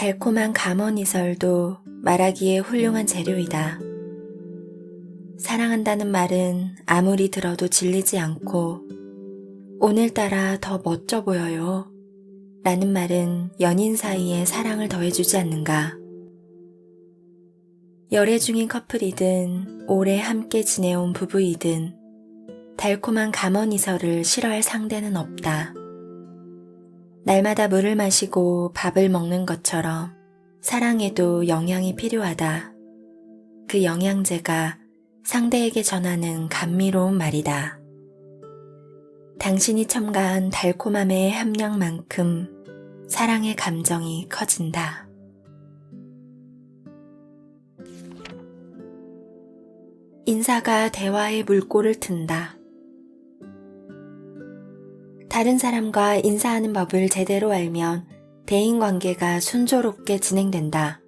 달콤한 감언이설도 말하기에 훌륭한 재료이다. 사랑한다는 말은 아무리 들어도 질리지 않고 오늘따라 더 멋져 보여요. 라는 말은 연인 사이에 사랑을 더해주지 않는가. 열애 중인 커플이든 오래 함께 지내온 부부이든 달콤한 감언이설을 싫어할 상대는 없다. 날마다 물을 마시고 밥을 먹는 것처럼 사랑에도 영양이 필요하다. 그 영양제가 상대에게 전하는 감미로운 말이다. 당신이 첨가한 달콤함의 함량만큼 사랑의 감정이 커진다. 인사가 대화의 물꼬를 튼다. 다른 사람과 인사하는 법을 제대로 알면 대인 관계가 순조롭게 진행된다.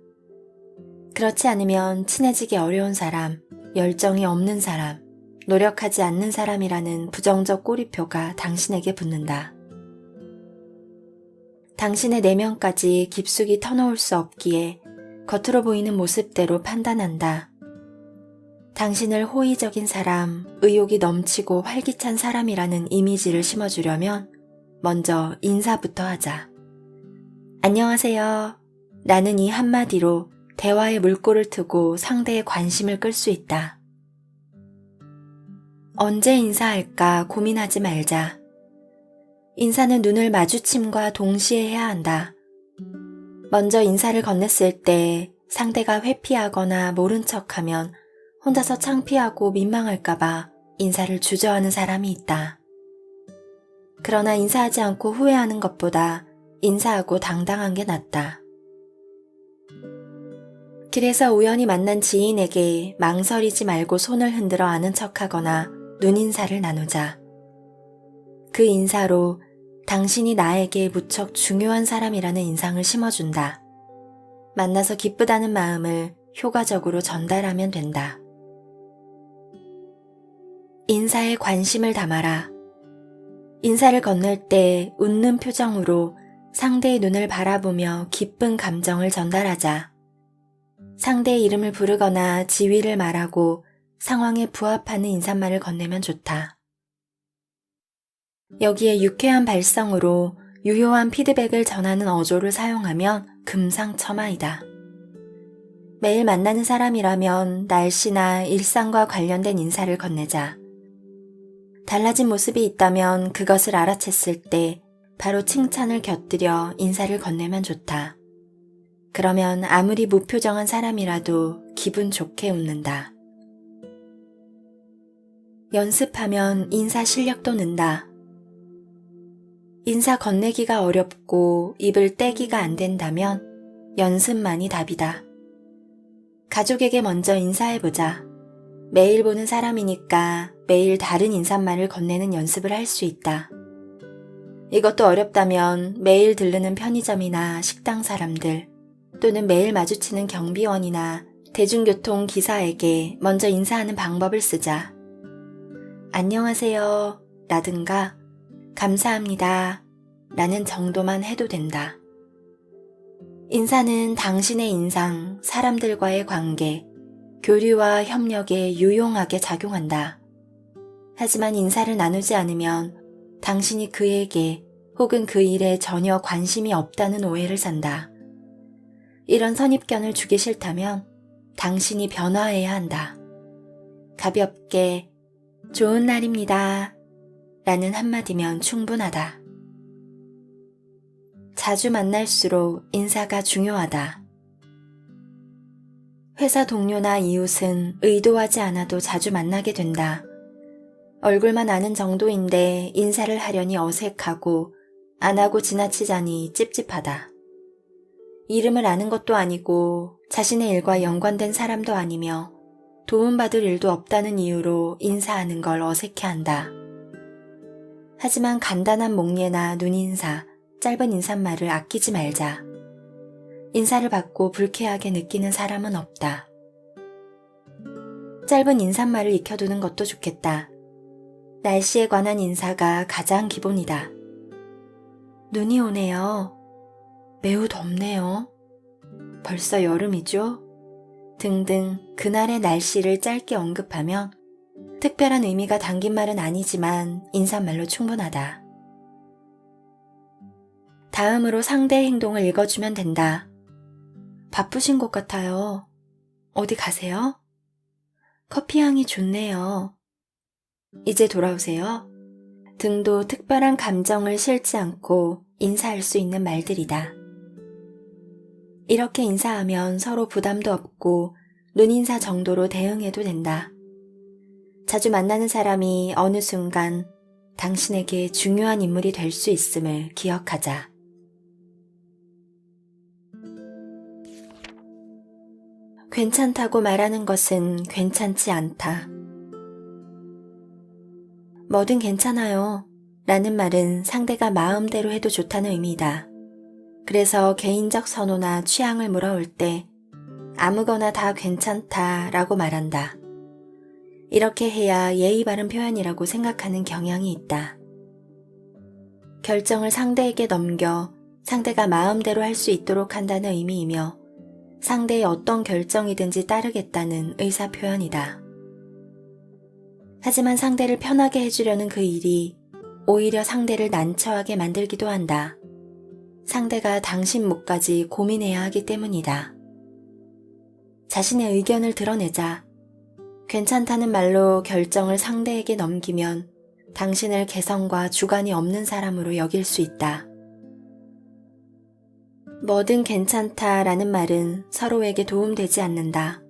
그렇지 않으면 친해지기 어려운 사람, 열정이 없는 사람, 노력하지 않는 사람이라는 부정적 꼬리표가 당신에게 붙는다. 당신의 내면까지 깊숙이 터놓을 수 없기에 겉으로 보이는 모습대로 판단한다. 당신을 호의적인 사람, 의욕이 넘치고 활기찬 사람이라는 이미지를 심어주려면 먼저 인사부터 하자. 안녕하세요. 나는 이 한마디로 대화의 물꼬를 트고 상대의 관심을 끌 수 있다. 언제 인사할까 고민하지 말자. 인사는 눈을 마주침과 동시에 해야 한다. 먼저 인사를 건넸을 때 상대가 회피하거나 모른 척하면 혼자서 창피하고 민망할까봐 인사를 주저하는 사람이 있다. 그러나 인사하지 않고 후회하는 것보다 인사하고 당당한 게 낫다. 길에서 우연히 만난 지인에게 망설이지 말고 손을 흔들어 아는 척하거나 눈인사를 나누자. 그 인사로 당신이 나에게 무척 중요한 사람이라는 인상을 심어준다. 만나서 기쁘다는 마음을 효과적으로 전달하면 된다. 인사에 관심을 담아라. 인사를 건넬 때 웃는 표정으로 상대의 눈을 바라보며 기쁜 감정을 전달하자. 상대의 이름을 부르거나 지위를 말하고 상황에 부합하는 인사말을 건네면 좋다. 여기에 유쾌한 발성으로 유효한 피드백을 전하는 어조를 사용하면 금상첨화이다. 매일 만나는 사람이라면 날씨나 일상과 관련된 인사를 건네자. 달라진 모습이 있다면 그것을 알아챘을 때 바로 칭찬을 곁들여 인사를 건네면 좋다. 그러면 아무리 무표정한 사람이라도 기분 좋게 웃는다. 연습하면 인사 실력도 는다. 인사 건네기가 어렵고 입을 떼기가 안 된다면 연습만이 답이다. 가족에게 먼저 인사해보자. 매일 보는 사람이니까 매일 다른 인사말을 건네는 연습을 할 수 있다. 이것도 어렵다면 매일 들르는 편의점이나 식당 사람들 또는 매일 마주치는 경비원이나 대중교통 기사에게 먼저 인사하는 방법을 쓰자. 안녕하세요. 라든가 감사합니다. 라는 정도만 해도 된다. 인사는 당신의 인상, 사람들과의 관계, 교류와 협력에 유용하게 작용한다. 하지만 인사를 나누지 않으면 당신이 그에게 혹은 그 일에 전혀 관심이 없다는 오해를 산다. 이런 선입견을 주기 싫다면 당신이 변화해야 한다. 가볍게 좋은 날입니다. 라는 한마디면 충분하다. 자주 만날수록 인사가 중요하다. 회사 동료나 이웃은 의도하지 않아도 자주 만나게 된다. 얼굴만 아는 정도인데 인사를 하려니 어색하고 안 하고 지나치자니 찝찝하다. 이름을 아는 것도 아니고 자신의 일과 연관된 사람도 아니며 도움받을 일도 없다는 이유로 인사하는 걸 어색해한다. 하지만 간단한 목례나 눈인사, 짧은 인사말을 아끼지 말자. 인사를 받고 불쾌하게 느끼는 사람은 없다. 짧은 인사말을 익혀두는 것도 좋겠다. 날씨에 관한 인사가 가장 기본이다. 눈이 오네요. 매우 덥네요. 벌써 여름이죠? 등등 그날의 날씨를 짧게 언급하면 특별한 의미가 담긴 말은 아니지만 인사말로 충분하다. 다음으로 상대의 행동을 읽어주면 된다. 바쁘신 것 같아요. 어디 가세요? 커피 향이 좋네요. 이제 돌아오세요. 등도 특별한 감정을 실지 않고 인사할 수 있는 말들이다. 이렇게 인사하면 서로 부담도 없고 눈인사 정도로 대응해도 된다. 자주 만나는 사람이 어느 순간 당신에게 중요한 인물이 될 수 있음을 기억하자. 괜찮다고 말하는 것은 괜찮지 않다. 뭐든 괜찮아요. 라는 말은 상대가 마음대로 해도 좋다는 의미다. 그래서 개인적 선호나 취향을 물어올 때 아무거나 다 괜찮다 라고 말한다. 이렇게 해야 예의 바른 표현이라고 생각하는 경향이 있다. 결정을 상대에게 넘겨 상대가 마음대로 할 수 있도록 한다는 의미이며 상대의 어떤 결정이든지 따르겠다는 의사 표현이다. 하지만 상대를 편하게 해주려는 그 일이 오히려 상대를 난처하게 만들기도 한다. 상대가 당신 몫까지 고민해야 하기 때문이다. 자신의 의견을 드러내자. 괜찮다는 말로 결정을 상대에게 넘기면 당신을 개성과 주관이 없는 사람으로 여길 수 있다. 뭐든 괜찮다 라는 말은 서로에게 도움되지 않는다.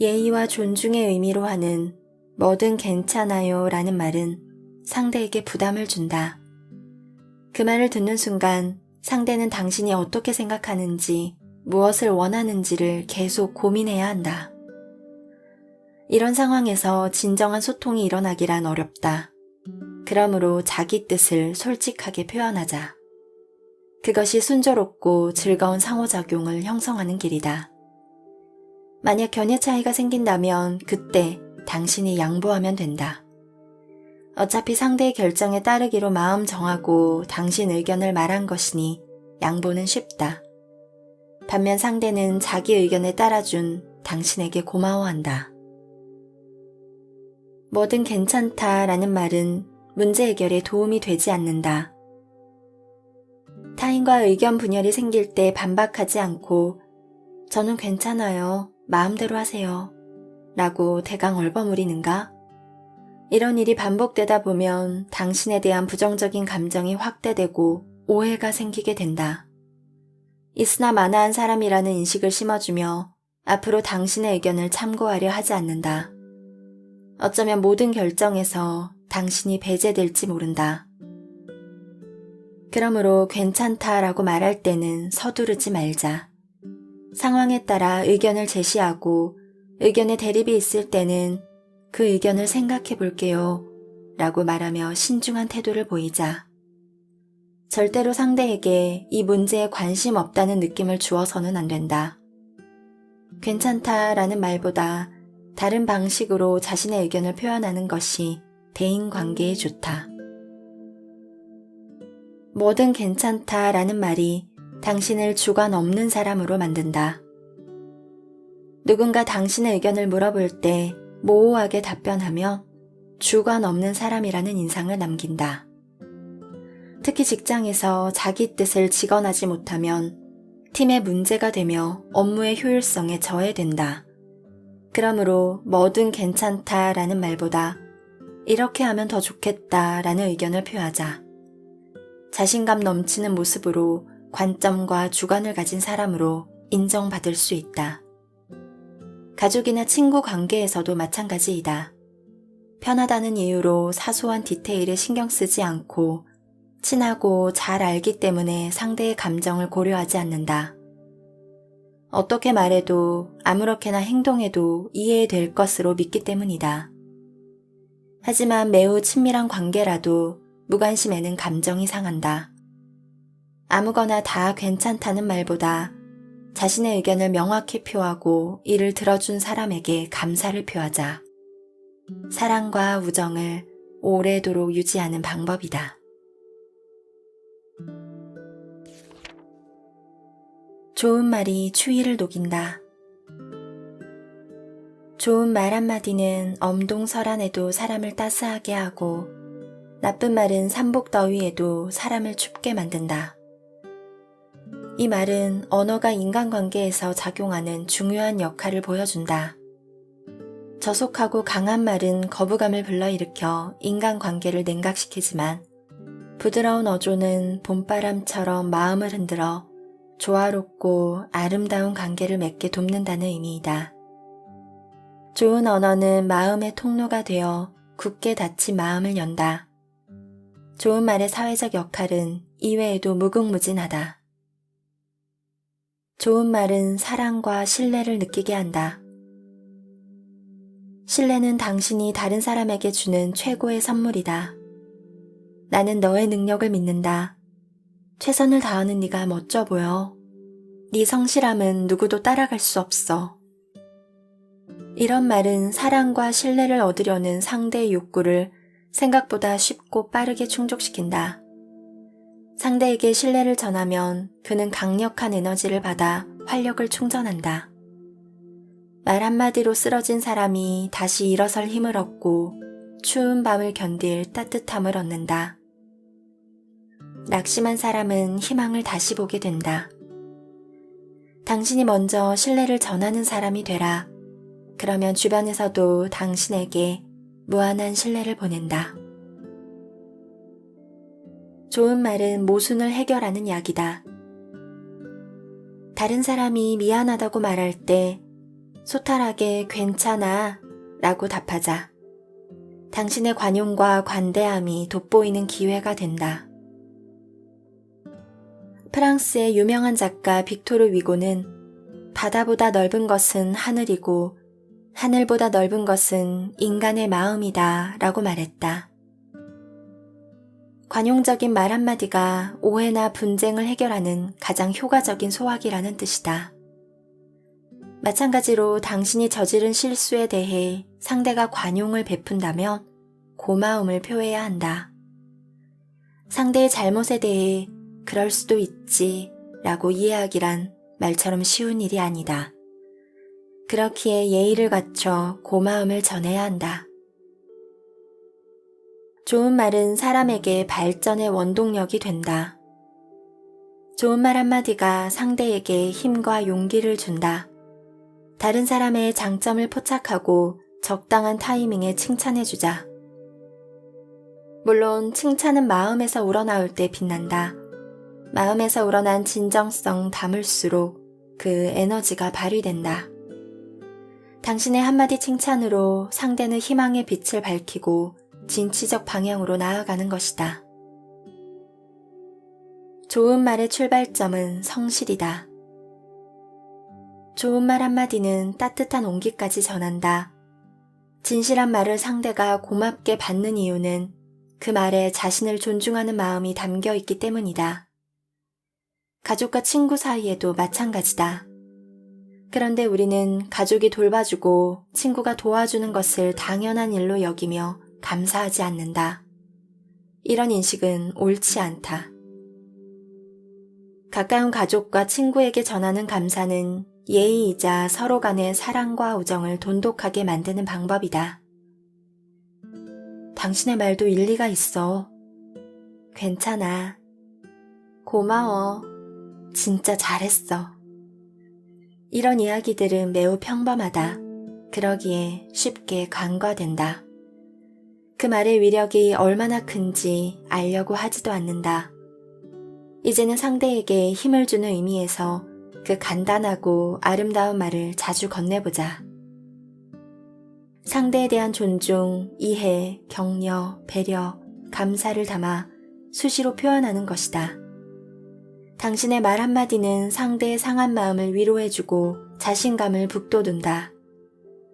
예의와 존중의 의미로 하는 뭐든 괜찮아요 라는 말은 상대에게 부담을 준다. 그 말을 듣는 순간 상대는 당신이 어떻게 생각하는지 무엇을 원하는지를 계속 고민해야 한다. 이런 상황에서 진정한 소통이 일어나기란 어렵다. 그러므로 자기 뜻을 솔직하게 표현하자. 그것이 순조롭고 즐거운 상호작용을 형성하는 길이다. 만약 견해 차이가 생긴다면 그때 당신이 양보하면 된다. 어차피 상대의 결정에 따르기로 마음 정하고 당신 의견을 말한 것이니 양보는 쉽다. 반면 상대는 자기 의견에 따라준 당신에게 고마워한다. 뭐든 괜찮다 라는 말은 문제 해결에 도움이 되지 않는다. 타인과 의견 분열이 생길 때 반박하지 않고 저는 괜찮아요. 마음대로 하세요. 라고 대강 얼버무리는가? 이런 일이 반복되다 보면 당신에 대한 부정적인 감정이 확대되고 오해가 생기게 된다. 있으나 마나한 사람이라는 인식을 심어주며 앞으로 당신의 의견을 참고하려 하지 않는다. 어쩌면 모든 결정에서 당신이 배제될지 모른다. 그러므로 괜찮다라고 말할 때는 서두르지 말자. 상황에 따라 의견을 제시하고 의견의 대립이 있을 때는 그 의견을 생각해 볼게요. 라고 말하며 신중한 태도를 보이자. 절대로 상대에게 이 문제에 관심 없다는 느낌을 주어서는 안 된다. 괜찮다 라는 말보다 다른 방식으로 자신의 의견을 표현하는 것이 대인 관계에 좋다. 뭐든 괜찮다 라는 말이 당신을 주관 없는 사람으로 만든다. 누군가 당신의 의견을 물어볼 때 모호하게 답변하며 주관 없는 사람이라는 인상을 남긴다. 특히 직장에서 자기 뜻을 직언하지 못하면 팀에 문제가 되며 업무의 효율성에 저해된다. 그러므로 뭐든 괜찮다 라는 말보다 이렇게 하면 더 좋겠다 라는 의견을 표하자. 자신감 넘치는 모습으로 관점과 주관을 가진 사람으로 인정받을 수 있다. 가족이나 친구 관계에서도 마찬가지이다. 편하다는 이유로 사소한 디테일에 신경 쓰지 않고 친하고 잘 알기 때문에 상대의 감정을 고려하지 않는다. 어떻게 말해도 아무렇게나 행동해도 이해될 것으로 믿기 때문이다. 하지만 매우 친밀한 관계라도 무관심에는 감정이 상한다. 아무거나 다 괜찮다는 말보다 자신의 의견을 명확히 표하고 이를 들어준 사람에게 감사를 표하자. 사랑과 우정을 오래도록 유지하는 방법이다. 좋은 말이 추위를 녹인다. 좋은 말 한마디는 엄동설안에도 사람을 따스하게 하고 나쁜 말은 삼복 더위에도 사람을 춥게 만든다. 이 말은 언어가 인간관계에서 작용하는 중요한 역할을 보여준다. 저속하고 강한 말은 거부감을 불러일으켜 인간관계를 냉각시키지만 부드러운 어조는 봄바람처럼 마음을 흔들어 조화롭고 아름다운 관계를 맺게 돕는다는 의미이다. 좋은 언어는 마음의 통로가 되어 굳게 닫힌 마음을 연다. 좋은 말의 사회적 역할은 이외에도 무궁무진하다. 좋은 말은 사랑과 신뢰를 느끼게 한다. 신뢰는 당신이 다른 사람에게 주는 최고의 선물이다. 나는 너의 능력을 믿는다. 최선을 다하는 네가 멋져 보여. 네 성실함은 누구도 따라갈 수 없어. 이런 말은 사랑과 신뢰를 얻으려는 상대의 욕구를 생각보다 쉽고 빠르게 충족시킨다. 상대에게 신뢰를 전하면 그는 강력한 에너지를 받아 활력을 충전한다. 말 한마디로 쓰러진 사람이 다시 일어설 힘을 얻고 추운 밤을 견딜 따뜻함을 얻는다. 낙심한 사람은 희망을 다시 보게 된다. 당신이 먼저 신뢰를 전하는 사람이 되라. 그러면 주변에서도 당신에게 무한한 신뢰를 보낸다. 좋은 말은 모순을 해결하는 약이다. 다른 사람이 미안하다고 말할 때 소탈하게 괜찮아 라고 답하자. 당신의 관용과 관대함이 돋보이는 기회가 된다. 프랑스의 유명한 작가 빅토르 위고는 바다보다 넓은 것은 하늘이고 하늘보다 넓은 것은 인간의 마음이다 라고 말했다. 관용적인 말 한마디가 오해나 분쟁을 해결하는 가장 효과적인 소화기라는 뜻이다. 마찬가지로 당신이 저지른 실수에 대해 상대가 관용을 베푼다면 고마움을 표해야 한다. 상대의 잘못에 대해 그럴 수도 있지 라고 이해하기란 말처럼 쉬운 일이 아니다. 그렇기에 예의를 갖춰 고마움을 전해야 한다. 좋은 말은 사람에게 발전의 원동력이 된다. 좋은 말 한마디가 상대에게 힘과 용기를 준다. 다른 사람의 장점을 포착하고 적당한 타이밍에 칭찬해주자. 물론 칭찬은 마음에서 우러나올 때 빛난다. 마음에서 우러난 진정성 담을수록 그 에너지가 발휘된다. 당신의 한마디 칭찬으로 상대는 희망의 빛을 밝히고 진취적 방향으로 나아가는 것이다. 좋은 말의 출발점은 성실이다. 좋은 말 한마디는 따뜻한 온기까지 전한다. 진실한 말을 상대가 고맙게 받는 이유는 그 말에 자신을 존중하는 마음이 담겨 있기 때문이다. 가족과 친구 사이에도 마찬가지다. 그런데 우리는 가족이 돌봐주고 친구가 도와주는 것을 당연한 일로 여기며 감사하지 않는다. 이런 인식은 옳지 않다. 가까운 가족과 친구에게 전하는 감사는 예의이자 서로 간의 사랑과 우정을 돈독하게 만드는 방법이다. 당신의 말도 일리가 있어. 괜찮아. 고마워. 진짜 잘했어. 이런 이야기들은 매우 평범하다. 그러기에 쉽게 간과된다. 그 말의 위력이 얼마나 큰지 알려고 하지도 않는다. 이제는 상대에게 힘을 주는 의미에서 그 간단하고 아름다운 말을 자주 건네보자. 상대에 대한 존중, 이해, 격려, 배려, 감사를 담아 수시로 표현하는 것이다. 당신의 말 한마디는 상대의 상한 마음을 위로해주고 자신감을 북돋운다.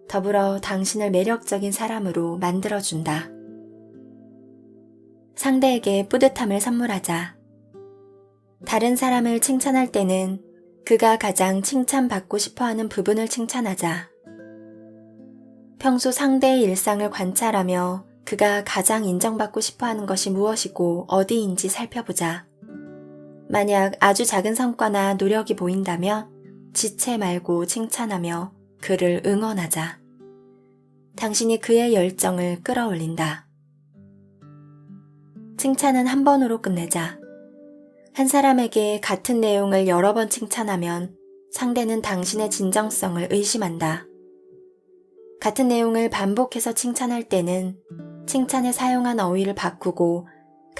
더불어 당신을 매력적인 사람으로 만들어준다. 상대에게 뿌듯함을 선물하자. 다른 사람을 칭찬할 때는 그가 가장 칭찬받고 싶어 하는 부분을 칭찬하자. 평소 상대의 일상을 관찰하며 그가 가장 인정받고 싶어 하는 것이 무엇이고 어디인지 살펴보자. 만약 아주 작은 성과나 노력이 보인다면 지체 말고 칭찬하며 그를 응원하자. 당신이 그의 열정을 끌어올린다. 칭찬은 한 번으로 끝내자. 한 사람에게 같은 내용을 여러 번 칭찬하면 상대는 당신의 진정성을 의심한다. 같은 내용을 반복해서 칭찬할 때는 칭찬에 사용한 어휘를 바꾸고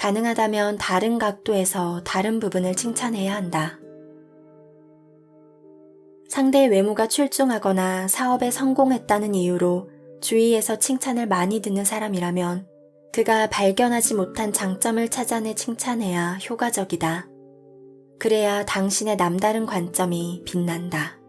가능하다면 다른 각도에서 다른 부분을 칭찬해야 한다. 상대의 외모가 출중하거나 사업에 성공했다는 이유로 주위에서 칭찬을 많이 듣는 사람이라면 그가 발견하지 못한 장점을 찾아내 칭찬해야 효과적이다. 그래야 당신의 남다른 관점이 빛난다.